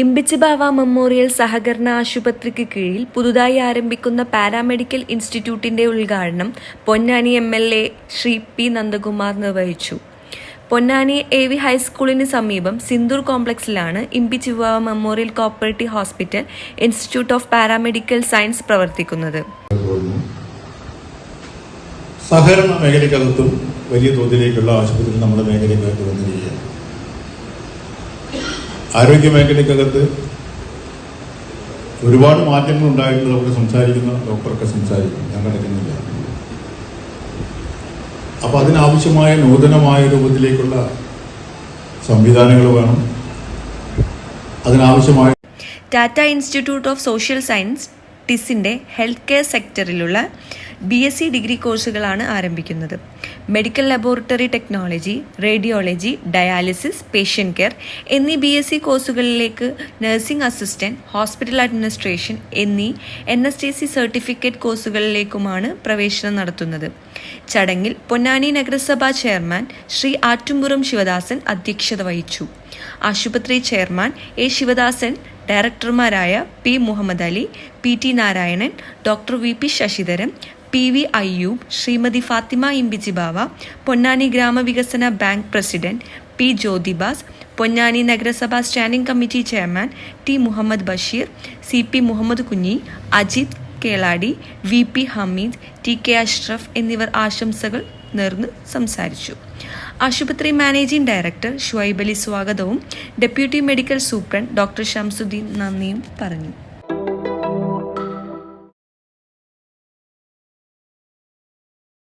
Imbichibava memorial സഹകരണ ആശുപത്രിക്ക് കീഴിൽ പുതുതായി ആരംഭിക്കുന്ന പാരാമെഡിക്കൽ ഇൻസ്റ്റിറ്റ്യൂട്ടിന്റെ ഉദ്ഘാടനം Ponnani M L A Shri P Nandakumar നിർവഹിച്ചു. പൊന്നാനി എ വി ഹൈസ്കൂളിന് സമീപം Sindoor കോംപ്ലക്സിലാണ് Imbichibava memorial cooperative hospital institute of paramedical science പ്രവർത്തിക്കുന്നത്. സഹകരണ മേഖലയ്ക്കകത്തും വലിയ തോതിലേക്കുള്ള ആശുപത്രി നമ്മുടെ മേഖലയ്ക്കകത്ത് വന്നിരിക്കുകയാണ്. ആരോഗ്യ മേഖലയ്ക്കകത്ത് ഒരുപാട് മാറ്റങ്ങൾ ഉണ്ടായിട്ട് നമുക്ക് സംസാരിക്കുന്ന ഡോക്ടറൊക്കെ സംസാരിക്കും ഞാൻ കിടക്കുന്നില്ല അപ്പൊ അതിനാവശ്യമായ നൂതനമായ രൂപത്തിലേക്കുള്ള സംവിധാനങ്ങൾ വേണം. അതിനാവശ്യമായ Tata institute of social science ടിസിന്റെ health care സെക്ടറിലുള്ള ബി എസ് സി ഡിഗ്രി കോഴ്സുകളാണ് ആരംഭിക്കുന്നത്. Medical laboratory technology radiology dialysis patient care എന്നീ ബി എസ് സി കോഴ്സുകളിലേക്ക് നഴ്സിംഗ് അസിസ്റ്റന്റ് ഹോസ്പിറ്റൽ അഡ്മിനിസ്ട്രേഷൻ എന്നീ N S T C certificate കോഴ്സുകളിലേക്കുമാണ് പ്രവേശനം നടത്തുന്നത്. ചടങ്ങിൽ പൊന്നാനി നഗരസഭാ ചെയർമാൻ ശ്രീ ആറ്റുംപുറം ശിവദാസൻ അധ്യക്ഷത വഹിച്ചു. ആശുപത്രി chairman A Sivadasan ഡയറക്ടർമാരായ P Muhammad Ali P T Narayanan doctor V P Sasidharan P V Ayyub Shrimati Fathima Imbichibava Ponnani ഗ്രാമവികസന bank president P Jyothibas Ponnani നഗരസഭ standing committee chairman T Muhammad Basheer C P Muhammad Kunhi Ajith Keladi V P Hameed T K Ashraf എന്നിവർ ആശംസകൾ നേർന്ന് സംസാരിച്ചു. ആശുപത്രി managing director Shuaib സ്വാഗതവും deputy medical superintendent doctor Shamsuddin നന്ദിയും പറഞ്ഞു.